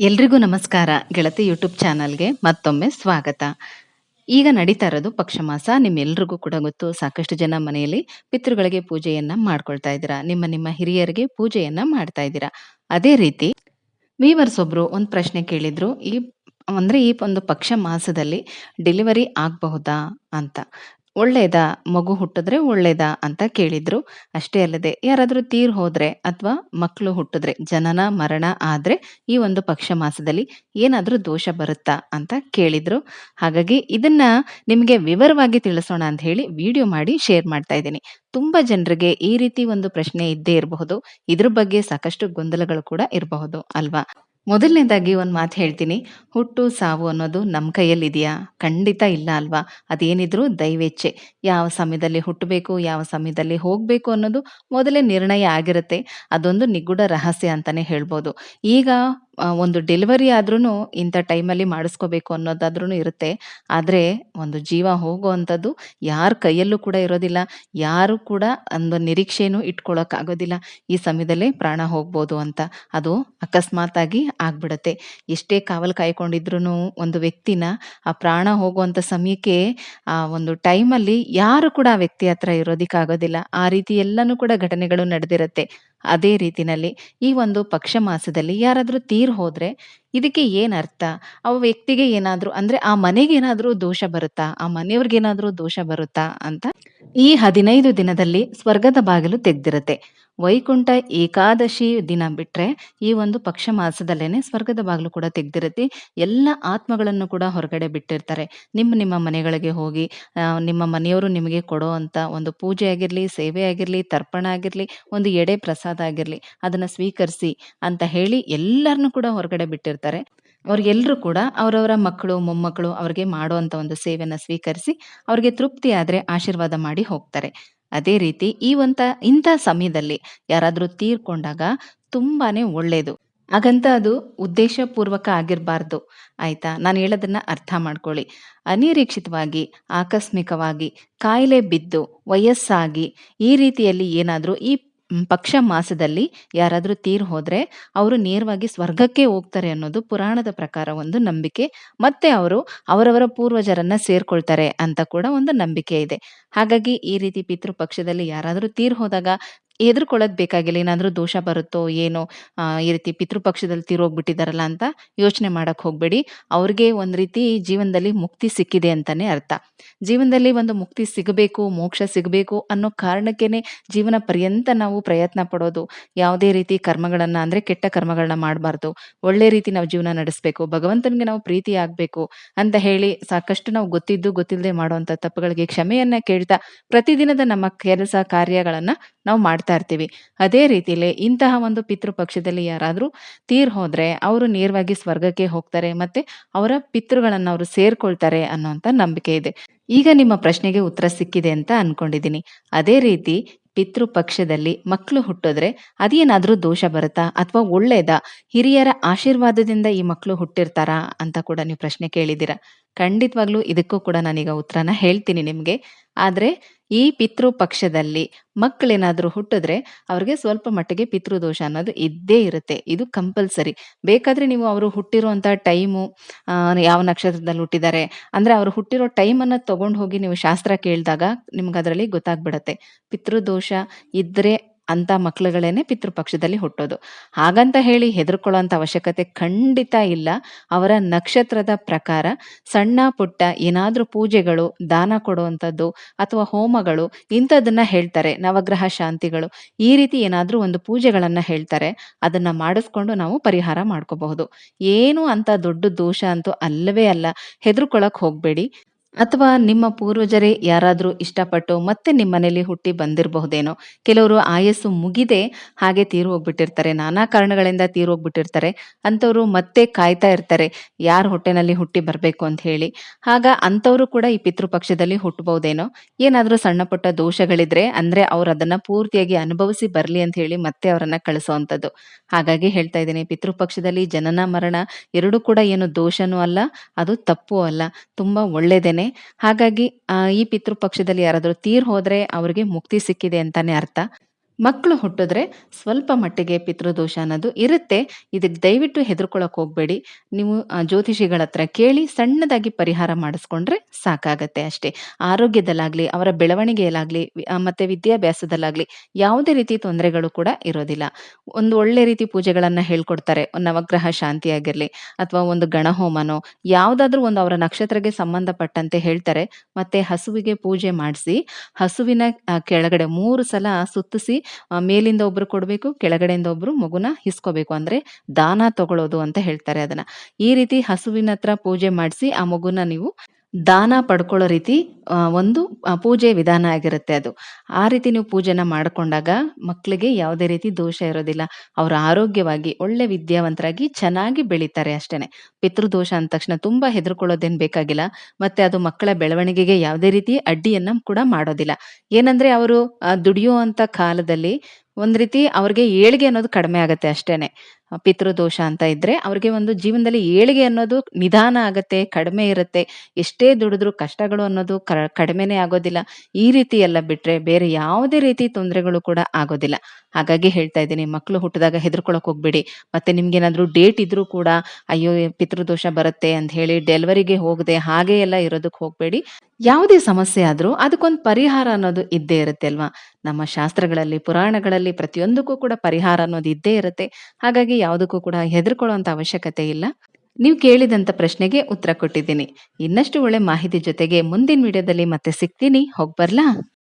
ಎಲ್ರಿಗೂ ನಮಸ್ಕಾರ. ಗೆಳತಿ ಯೂಟ್ಯೂಬ್ ಚಾನಲ್ಗೆ ಮತ್ತೊಮ್ಮೆ ಸ್ವಾಗತ. ಈಗ ನಡೀತಾ ಇರೋದು ಪಕ್ಷ ಮಾಸ. ನಿಮ್ಮೆಲ್ರಿಗೂ ಕೂಡ ಗೊತ್ತು, ಸಾಕಷ್ಟು ಜನ ಮನೆಯಲ್ಲಿ ಪಿತೃಗಳಿಗೆ ಪೂಜೆಯನ್ನ ಮಾಡ್ಕೊಳ್ತಾ ಇದ್ದೀರಾ. ನಿಮ್ಮ ನಿಮ್ಮ ಹಿರಿಯರಿಗೆ ಪೂಜೆಯನ್ನ ಮಾಡ್ತಾ ಇದ್ದೀರಾ. ಅದೇ ರೀತಿ ವೀವರ್ಸ್ ಒಬ್ರು ಒಂದು ಪ್ರಶ್ನೆ ಕೇಳಿದ್ರು. ಈ ಅಂದ್ರೆ ಈ ಒಂದು ಪಕ್ಷ ಮಾಸದಲ್ಲಿ ಡೆಲಿವರಿ ಆಗಬಹುದಾ ಅಂತ. ಒಳ್ಳೇದಾ, ಮಗು ಹುಟ್ಟಿದ್ರೆ ಒಳ್ಳೇದಾ ಅಂತ ಕೇಳಿದ್ರು. ಅಷ್ಟೇ ಅಲ್ಲದೆ, ಯಾರಾದರೂ ತೀರ್ ಹೋದ್ರೆ ಅಥವಾ ಮಕ್ಕಳು ಹುಟ್ಟಿದ್ರೆ, ಜನನ, ಮರಣ ಆದ್ರೆ ಈ ಒಂದು ಪಕ್ಷ ಮಾಸದಲ್ಲಿ ಏನಾದರೂ ದೋಷ ಬರುತ್ತಾ ಅಂತ ಕೇಳಿದ್ರು. ಹಾಗಾಗಿ ಇದನ್ನ ನಿಮಗೆ ವಿವರವಾಗಿ ತಿಳಿಸೋಣ ಅಂತ ಹೇಳಿ ವಿಡಿಯೋ ಮಾಡಿ ಶೇರ್ ಮಾಡ್ತಾ ಇದ್ದೀನಿ. ತುಂಬಾ ಜನರಿಗೆ ಈ ರೀತಿ ಒಂದು ಪ್ರಶ್ನೆ ಇದ್ದೇ ಇರಬಹುದು. ಇದ್ರ ಬಗ್ಗೆ ಸಾಕಷ್ಟು ಗೊಂದಲಗಳು ಕೂಡ ಇರಬಹುದು, ಅಲ್ವಾ? ಮೊದಲನೇದಾಗಿ ಒಂದು ಮಾತು ಹೇಳ್ತೀನಿ. ಹುಟ್ಟು, ಸಾವು ಅನ್ನೋದು ನಮ್ಮ ಕೈಯಲ್ಲಿದೆಯಾ? ಖಂಡಿತ ಇಲ್ಲ ಅಲ್ವಾ? ಅದೇನಿದ್ರೂ ದೈವೇಚ್ಛೆ. ಯಾವ ಸಮಯದಲ್ಲಿ ಹುಟ್ಟಬೇಕು, ಯಾವ ಸಮಯದಲ್ಲಿ ಹೋಗಬೇಕು ಅನ್ನೋದು ಮೊದಲೇ ನಿರ್ಣಯ ಆಗಿರುತ್ತೆ. ಅದೊಂದು ನಿಗೂಢ ರಹಸ್ಯ ಅಂತಲೇ ಹೇಳ್ಬೋದು. ಈಗ ಒಂದು ಡೆಲಿವರಿ ಆದ್ರೂ ಇಂಥ ಟೈಮಲ್ಲಿ ಮಾಡಿಸ್ಕೋಬೇಕು ಅನ್ನೋದಾದ್ರೂ ಇರುತ್ತೆ. ಆದರೆ ಒಂದು ಜೀವ ಹೋಗುವಂಥದ್ದು ಯಾರ ಕೈಯಲ್ಲೂ ಕೂಡ ಇರೋದಿಲ್ಲ, ಯಾರು ಕೂಡ ಒಂದು ನಿರೀಕ್ಷೆನೂ ಇಟ್ಕೊಳ್ಳೋಕ್ಕಾಗೋದಿಲ್ಲ ಈ ಸಮಯದಲ್ಲೇ ಪ್ರಾಣ ಹೋಗ್ಬೋದು ಅಂತ. ಅದು ಅಕಸ್ಮಾತಾಗಿ ಆಗ್ಬಿಡತ್ತೆ. ಎಷ್ಟೇ ಕಾವಲು ಕಾಯ್ಕೊಂಡಿದ್ರು ಒಂದು ವ್ಯಕ್ತಿನ ಆ ಪ್ರಾಣ ಹೋಗುವಂಥ ಸಮಯಕ್ಕೆ ಆ ಒಂದು ಟೈಮಲ್ಲಿ ಯಾರು ಕೂಡ ಆ ವ್ಯಕ್ತಿ ಹತ್ರ ಇರೋದಕ್ಕಾಗೋದಿಲ್ಲ. ಆ ರೀತಿ ಎಲ್ಲನೂ ಕೂಡ ಘಟನೆಗಳು ನಡೆದಿರುತ್ತೆ. ಅದೇ ರೀತಿಯಲ್ಲಿ ಈ ಒಂದು ಪಕ್ಷ ಮಾಸದಲ್ಲಿ ಯಾರಾದರೂ ತೀರ್ ಹೋದ್ರೆ ಇದಕ್ಕೆ ಏನ್ ಅರ್ಥ? ಆ ವ್ಯಕ್ತಿಗೆ ಏನಾದರೂ ಅಂದ್ರೆ ಆ ಮನೆಗೆ ಏನಾದ್ರೂ ದೋಷ ಬರುತ್ತಾ? ಆ ಮನೆಯವ್ರಿಗೇನಾದರೂ ದೋಷ ಬರುತ್ತಾ ಅಂತ ಈ ಹದಿನೈದು ದಿನದಲ್ಲಿ ಸ್ವರ್ಗದ ಬಾಗಿಲು ತೆಗ್ದಿರುತ್ತೆ. ವೈಕುಂಠ ಏಕಾದಶಿ ದಿನ ಬಿಟ್ರೆ ಈ ಒಂದು ಪಕ್ಷ ಮಾಸದಲ್ಲೇನೆ ಸ್ವರ್ಗದ ಬಾಗಿಲು ಕೂಡ ತೆಗೆದಿರುತ್ತೆ. ಎಲ್ಲ ಆತ್ಮಗಳನ್ನು ಕೂಡ ಹೊರಗಡೆ ಬಿಟ್ಟಿರ್ತಾರೆ. ನಿಮ್ಮ ನಿಮ್ಮ ಮನೆಗಳಿಗೆ ಹೋಗಿ ನಿಮ್ಮ ಮನೆಯವರು ನಿಮಗೆ ಕೊಡೋ ಅಂತ ಒಂದು ಪೂಜೆ ಆಗಿರಲಿ, ಸೇವೆ ಆಗಿರಲಿ, ತರ್ಪಣ ಆಗಿರಲಿ, ಒಂದು ಎಡೆ ಪ್ರಸಾದ ಆಗಿರಲಿ, ಅದನ್ನ ಸ್ವೀಕರಿಸಿ ಅಂತ ಹೇಳಿ ಎಲ್ಲರನ್ನೂ ಕೂಡ ಹೊರಗಡೆ ಬಿಟ್ಟಿರ್ತಾರೆ. ಅವ್ರಿಗೆಲ್ಲರೂ ಕೂಡ ಅವರವರ ಮಕ್ಕಳು, ಮೊಮ್ಮಕ್ಕಳು ಅವ್ರಿಗೆ ಮಾಡುವಂಥ ಒಂದು ಸೇವೆಯನ್ನು ಸ್ವೀಕರಿಸಿ ಅವ್ರಿಗೆ ತೃಪ್ತಿ ಆದ್ರೆ ಆಶೀರ್ವಾದ ಮಾಡಿ ಹೋಗ್ತಾರೆ. ಅದೇ ರೀತಿ ಈ ಒಂತ, ಇಂಥ ಸಮಯದಲ್ಲಿ ಯಾರಾದರೂ ತೀರ್ಕೊಂಡಾಗ ತುಂಬಾನೇ ಒಳ್ಳೆಯದು ಹಾಗಂತ ಅದು ಉದ್ದೇಶಪೂರ್ವಕ ಆಗಿರಬಾರ್ದು. ಆಯ್ತಾ? ನಾನು ಹೇಳೋದನ್ನ ಅರ್ಥ ಮಾಡ್ಕೊಳ್ಳಿ. ಅನಿರೀಕ್ಷಿತವಾಗಿ, ಆಕಸ್ಮಿಕವಾಗಿ, ಕಾಯಿಲೆ ಬಿದ್ದು, ವಯಸ್ಸಾಗಿ ಈ ರೀತಿಯಲ್ಲಿ ಏನಾದರೂ ಈ ಪಕ್ಷ ಮಾಸದಲ್ಲಿ ಯಾರಾದರೂ ತೀರ್ ಹೋದ್ರೆ ಅವರು ನೇರವಾಗಿ ಸ್ವರ್ಗಕ್ಕೆ ಹೋಗ್ತಾರೆ ಅನ್ನೋದು ಪುರಾಣದ ಪ್ರಕಾರ ಒಂದು ನಂಬಿಕೆ. ಮತ್ತೆ ಅವರು ಅವರವರ ಪೂರ್ವಜರನ್ನ ಸೇರ್ಕೊಳ್ತಾರೆ ಅಂತ ಕೂಡ ಒಂದು ನಂಬಿಕೆ ಇದೆ. ಹಾಗಾಗಿ ಈ ರೀತಿ ಪಿತೃ ಪಕ್ಷದಲ್ಲಿ ಯಾರಾದರೂ ತೀರ್ ಹೋದಾಗ ಹೆದರ್ಕೊಳ್ಳೋದು ಬೇಕಾಗಿಲ್ಲ. ಏನಾದರೂ ದೋಷ ಬರುತ್ತೋ ಏನೋ ಈ ರೀತಿ ಪಿತೃಪಕ್ಷದಲ್ಲಿ ಪಕ್ಷದಲ್ಲಿ ತೀರೋಗ್ಬಿಟ್ಟಿದಾರಲ್ಲ ಅಂತ ಯೋಚನೆ ಮಾಡಕ್ ಹೋಗ್ಬೇಡಿ. ಅವ್ರಿಗೆ ಒಂದ್ ರೀತಿ ಜೀವನದಲ್ಲಿ ಮುಕ್ತಿ ಸಿಕ್ಕಿದೆ ಅಂತಾನೆ ಅರ್ಥ. ಜೀವನದಲ್ಲಿ ಒಂದು ಮುಕ್ತಿ ಸಿಗಬೇಕು, ಮೋಕ್ಷ ಸಿಗಬೇಕು ಅನ್ನೋ ಕಾರಣಕ್ಕೇನೆ ಜೀವನ ಪರ್ಯಂತ ನಾವು ಪ್ರಯತ್ನ ಪಡೋದು. ಯಾವುದೇ ರೀತಿ ಕರ್ಮಗಳನ್ನ ಅಂದ್ರೆ ಕೆಟ್ಟ ಕರ್ಮಗಳನ್ನ ಮಾಡಬಾರ್ದು. ಒಳ್ಳೆ ರೀತಿ ನಾವು ಜೀವನ ನಡೆಸಬೇಕು, ಭಗವಂತನಿಗೆ ನಾವು ಪ್ರೀತಿ ಆಗ್ಬೇಕು ಅಂತ ಹೇಳಿ ಸಾಕಷ್ಟು ನಾವು ಗೊತ್ತಿದ್ದು ಗೊತ್ತಿಲ್ಲದೆ ಮಾಡುವಂತ ತಪ್ಪುಗಳಿಗೆ ಕ್ಷಮೆಯನ್ನ ಕೇಳ್ತಾ ಪ್ರತಿದಿನದ ನಮ್ಮ ಕೆಲಸ ಕಾರ್ಯಗಳನ್ನ ನಾವು ಮಾಡ್ತಾ ಇರ್ತೀವಿ. ಅದೇ ರೀತಿಲಿ ಇಂತಹ ಒಂದು ಪಿತೃ ಪಕ್ಷದಲ್ಲಿ ಯಾರಾದ್ರೂ ತೀರ್ ಹೋದ್ರೆ ಅವರು ನೇರವಾಗಿ ಸ್ವರ್ಗಕ್ಕೆ ಹೋಗ್ತಾರೆ ಮತ್ತೆ ಅವರ ಪಿತೃಗಳನ್ನು ಅವರು ಸೇರ್ಕೊಳ್ತಾರೆ ಅನ್ನೋಂಥ ನಂಬಿಕೆ ಇದೆ. ಈಗ ನಿಮ್ಮ ಪ್ರಶ್ನೆಗೆ ಉತ್ತರ ಸಿಕ್ಕಿದೆ ಅಂತ ಅನ್ಕೊಂಡಿದ್ದೀನಿ ಅದೇ ರೀತಿ ಪಿತೃ ಪಕ್ಷದಲ್ಲಿ ಮಕ್ಕಳು ಹುಟ್ಟಿದ್ರೆ ಅದೇನಾದರೂ ದೋಷ ಬರುತ್ತಾ ಅಥವಾ ಒಳ್ಳೇದಾ? ಹಿರಿಯರ ಆಶೀರ್ವಾದದಿಂದ ಈ ಮಕ್ಕಳು ಹುಟ್ಟಿರ್ತಾರಾ ಅಂತ ಕೂಡ ನೀವು ಪ್ರಶ್ನೆ ಕೇಳಿದ್ದೀರಾ. ಖಂಡಿತವಾಗ್ಲೂ ಇದಕ್ಕೂ ಕೂಡ ನಾನೀಗ ಉತ್ತರನ ಹೇಳ್ತೀನಿ ನಿಮಗೆ. ಆದ್ರೆ ಈ ಪಿತೃ ಪಕ್ಷದಲ್ಲಿ ಮಕ್ಕಳೇನಾದರೂ ಹುಟ್ಟಿದ್ರೆ ಅವ್ರಿಗೆ ಸ್ವಲ್ಪ ಮಟ್ಟಿಗೆ ಪಿತೃದೋಷ ಅನ್ನೋದು ಇದ್ದೇ ಇರುತ್ತೆ. ಇದು ಕಂಪಲ್ಸರಿ. ಬೇಕಾದ್ರೆ ನೀವು ಅವರು ಹುಟ್ಟಿರುವಂಥ ಟೈಮು ಯಾವ ನಕ್ಷತ್ರದಲ್ಲಿ ಹುಟ್ಟಿದ್ದಾರೆ, ಅಂದ್ರೆ ಅವರು ಹುಟ್ಟಿರೋ ಟೈಮ್ ಅನ್ನ ತಗೊಂಡು ಹೋಗಿ ನೀವು ಶಾಸ್ತ್ರ ಕೇಳಿದಾಗ ನಿಮ್ಗೆ ಅದರಲ್ಲಿ ಗೊತ್ತಾಗ್ಬಿಡತ್ತೆ. ಪಿತೃದೋಷ ಇದ್ರೆ ಅಂತ ಮಕ್ಳುಗಳೇನೆ ಪಿತೃಪಕ್ಷದಲ್ಲಿ ಹುಟ್ಟೋದು. ಹಾಗಂತ ಹೇಳಿ ಹೆದರ್ಕೊಳ್ಳೋಂಥ ಅವಶ್ಯಕತೆ ಖಂಡಿತ ಇಲ್ಲ. ಅವರ ನಕ್ಷತ್ರದ ಪ್ರಕಾರ ಸಣ್ಣ, ಪುಟ್ಟ ಏನಾದ್ರೂ ಪೂಜೆಗಳು, ದಾನ ಕೊಡುವಂಥದ್ದು ಅಥವಾ ಹೋಮಗಳು ಇಂಥದನ್ನ ಹೇಳ್ತಾರೆ. ನವಗ್ರಹ ಶಾಂತಿಗಳು. ಈ ರೀತಿ ಏನಾದ್ರೂ ಒಂದು ಪೂಜೆಗಳನ್ನ ಹೇಳ್ತಾರೆ. ಅದನ್ನ ಮಾಡಿಸ್ಕೊಂಡು ನಾವು ಪರಿಹಾರ ಮಾಡ್ಕೋಬಹುದು. ಏನು ಅಂತ ದೊಡ್ಡ ದೋಷ ಅಂತೂ ಅಲ್ಲವೇ ಅಲ್ಲ. ಹೆದರ್ಕೊಳಕ್ ಹೋಗ್ಬೇಡಿ. ಅಥವಾ ನಿಮ್ಮ ಪೂರ್ವಜರೇ ಯಾರಾದರೂ ಇಷ್ಟಪಟ್ಟು ಮತ್ತೆ ನಿಮ್ಮ ಮನೇಲಿ ಹುಟ್ಟಿ ಬಂದಿರಬಹುದೇನೋ? ಕೆಲವರು ಆಯಸ್ಸು ಮುಗಿದೆ, ಹಾಗೆ ತೀರು ಹೋಗ್ಬಿಟ್ಟಿರ್ತಾರೆ. ನಾನಾ ಕಾರಣಗಳಿಂದ ತೀರು ಹೋಗ್ಬಿಟ್ಟಿರ್ತಾರೆ. ಅಂಥವ್ರು ಮತ್ತೆ ಕಾಯ್ತಾ ಇರ್ತಾರೆ. ಯಾರ ಹೊಟ್ಟೆನಲ್ಲಿ ಹುಟ್ಟಿ ಬರಬೇಕು ಅಂತ ಹೇಳಿ. ಆಗ ಅಂಥವರು ಕೂಡ ಈ ಪಿತೃಪಕ್ಷದಲ್ಲಿ ಹುಟ್ಟಬಹುದೇನೋ ಏನಾದರೂ ಸಣ್ಣ ಪುಟ್ಟ ದೋಷಗಳಿದ್ರೆ ಅಂದ್ರೆ ಅವರು ಅದನ್ನ ಪೂರ್ತಿಯಾಗಿ ಅನುಭವಿಸಿ ಬರಲಿ ಅಂತ ಹೇಳಿ ಮತ್ತೆ ಅವರನ್ನ ಕಳಿಸುವಂಥದ್ದು ಹಾಗಾಗಿ ಹೇಳ್ತಾ ಇದ್ದೀನಿ, ಪಿತೃಪಕ್ಷದಲ್ಲಿ ಜನನ ಮರಣ ಎರಡೂ ಕೂಡ ಏನು ದೋಷನೂ ಅಲ್ಲ, ಅದು ತಪ್ಪು ಅಲ್ಲ. ತುಂಬಾ ಒಳ್ಳೇದೇನೆ. ಹಾಗಾಗಿ ಈ ಪಿತೃಪಕ್ಷದಲ್ಲಿ ಯಾರಾದರೂ ತೀರ್ ಹೋದ್ರೆ ಅವ್ರಿಗೆ ಮುಕ್ತಿ ಸಿಕ್ಕಿದೆ ಅಂತಾನೆ ಅರ್ಥ. ಮಕ್ಕಳು ಹುಟ್ಟಿದ್ರೆ ಸ್ವಲ್ಪ ಮಟ್ಟಿಗೆ ಪಿತೃದೋಷ ಅನ್ನೋದು ಇರುತ್ತೆ. ಇದಕ್ಕೆ ದಯವಿಟ್ಟು ಹೆದರ್ಕೊಳ್ಳೋಕೆ ಹೋಗಬೇಡಿ. ನೀವು ಜ್ಯೋತಿಷಿಗಳ ಹತ್ರ ಕೇಳಿ ಸಣ್ಣದಾಗಿ ಪರಿಹಾರ ಮಾಡಿಸ್ಕೊಂಡ್ರೆ ಸಾಕಾಗತ್ತೆ ಅಷ್ಟೇ. ಆರೋಗ್ಯದಲ್ಲಾಗ್ಲಿ, ಅವರ ಬೆಳವಣಿಗೆಯಲ್ಲಾಗಲಿ ಮತ್ತು ವಿದ್ಯಾಭ್ಯಾಸದಲ್ಲಾಗಲಿ ಯಾವುದೇ ರೀತಿ ತೊಂದರೆಗಳು ಕೂಡ ಇರೋದಿಲ್ಲ. ಒಂದು ಒಳ್ಳೆ ರೀತಿ ಪೂಜೆಗಳನ್ನ ಹೇಳ್ಕೊಡ್ತಾರೆ. ನವಗ್ರಹ ಶಾಂತಿಯಾಗಿರಲಿ ಅಥವಾ ಒಂದು ಗಣಹೋಮನೋ ಯಾವುದಾದ್ರೂ ಒಂದು ಅವರ ನಕ್ಷತ್ರಕ್ಕೆ ಸಂಬಂಧಪಟ್ಟಂತೆ ಹೇಳ್ತಾರೆ. ಮತ್ತೆ ಹಸುವಿಗೆ ಪೂಜೆ ಮಾಡಿಸಿ ಹಸುವಿನ ಕೆಳಗಡೆ ಮೂರು ಸಲ ಸುತ್ತಿಸಿ ಮೇಲಿಂದ ಒಬ್ರು ಕೊಡಬೇಕು, ಕೆಳಗಡೆಯಿಂದ ಒಬ್ರು ಮಗುನ ಹಿಸ್ಕೋಬೇಕು. ಅಂದ್ರೆ ದಾನ ತಗೊಳ್ಳೋದು ಅಂತ ಹೇಳ್ತಾರೆ ಅದನ್ನ. ಈ ರೀತಿ ಹಸುವಿನ ಹತ್ರ ಪೂಜೆ ಮಾಡಿಸಿ ಆ ಮಗುನ ನೀವು ದಾನ ಪಡ್ಕೊಳ್ಳೋ ರೀತಿ ಒಂದು ಪೂಜೆ ವಿಧಾನ ಆಗಿರುತ್ತೆ ಅದು. ಆ ರೀತಿ ನೀವು ಪೂಜೆನ ಮಾಡ್ಕೊಂಡಾಗ ಮಕ್ಕಳಿಗೆ ಯಾವುದೇ ರೀತಿ ದೋಷ ಇರೋದಿಲ್ಲ. ಅವರು ಆರೋಗ್ಯವಾಗಿ, ಒಳ್ಳೆ ವಿದ್ಯಾವಂತರಾಗಿ ಚೆನ್ನಾಗಿ ಬೆಳೀತಾರೆ ಅಷ್ಟೇನೆ. ಪಿತೃದೋಷ ಅಂದ ತಕ್ಷಣ ತುಂಬಾ ಹೆದರ್ಕೊಳ್ಳೋದೇನ್ ಬೇಕಾಗಿಲ್ಲ. ಮತ್ತೆ ಅದು ಮಕ್ಕಳ ಬೆಳವಣಿಗೆಗೆ ಯಾವುದೇ ರೀತಿ ಅಡ್ಡಿಯನ್ನ ಕೂಡ ಮಾಡೋದಿಲ್ಲ. ಏನಂದ್ರೆ ಅವರು ದುಡಿಯುವಂತ ಕಾಲದಲ್ಲಿ ಒಂದ್ ರೀತಿ ಅವ್ರಿಗೆ ಏಳಿಗೆ ಅನ್ನೋದು ಕಡಿಮೆ ಆಗುತ್ತೆ ಅಷ್ಟೇನೆ. ಪಿತೃದೋಷ ಅಂತ ಇದ್ರೆ ಅವ್ರಿಗೆ ಒಂದು ಜೀವನದಲ್ಲಿ ಏಳಿಗೆ ಅನ್ನೋದು ನಿಧಾನ ಆಗತ್ತೆ, ಕಡಿಮೆ ಇರುತ್ತೆ. ಎಷ್ಟೇ ದುಡಿದ್ರು ಕಷ್ಟಗಳು ಅನ್ನೋದು ಕಡಿಮೆನೇ ಆಗೋದಿಲ್ಲ. ಈ ರೀತಿ ಎಲ್ಲ ಬಿಟ್ರೆ ಬೇರೆ ಯಾವುದೇ ರೀತಿ ತೊಂದರೆಗಳು ಕೂಡ ಆಗೋದಿಲ್ಲ. ಹಾಗಾಗಿ ಹೇಳ್ತಾ ಇದ್ದೀನಿ ಮಕ್ಕಳು ಹುಟ್ಟಿದಾಗ ಹೆದರ್ಕೊಳಕ್ ಹೋಗ್ಬೇಡಿ. ಮತ್ತೆ ನಿಮ್ಗೇನಾದ್ರೂ ಡೇಟ್ ಇದ್ರೂ ಕೂಡ, ಅಯ್ಯೋ ಪಿತೃದೋಷ ಬರುತ್ತೆ ಅಂತ ಹೇಳಿ ಡೆಲಿವರಿಗೆ ಹೋಗದೆ ಹಾಗೆ ಎಲ್ಲ ಇರೋದಕ್ಕೆ ಹೋಗ್ಬೇಡಿ. ಯಾವುದೇ ಸಮಸ್ಯೆ ಆದ್ರೂ ಅದಕ್ಕೊಂದು ಪರಿಹಾರ ಅನ್ನೋದು ಇದ್ದೇ ಇರುತ್ತೆ ಅಲ್ವಾ? ನಮ್ಮ ಶಾಸ್ತ್ರಗಳಲ್ಲಿ, ಪುರಾಣಗಳಲ್ಲಿ ಪ್ರತಿಯೊಂದಕ್ಕೂ ಕೂಡ ಪರಿಹಾರ ಅನ್ನೋದು ಇದ್ದೇ ಇರುತ್ತೆ. ಹಾಗಾಗಿ ಯಾವುದಕ್ಕೂ ಕೂಡ ಹೆದರ್ಕೊಳ್ಳುವಂಥ ಅವಶ್ಯಕತೆ ಇಲ್ಲ. ನೀವು ಕೇಳಿದಂತ ಪ್ರಶ್ನೆಗೆ ಉತ್ತರ ಕೊಟ್ಟಿದ್ದೀನಿ. ಇನ್ನಷ್ಟು ಒಳ್ಳೆ ಮಾಹಿತಿ ಜೊತೆಗೆ ಮುಂದಿನ ವಿಡಿಯೋದಲ್ಲಿ ಮತ್ತೆ ಸಿಗ್ತೀನಿ. ಹೋಗ್ಬರ್ಲಾ?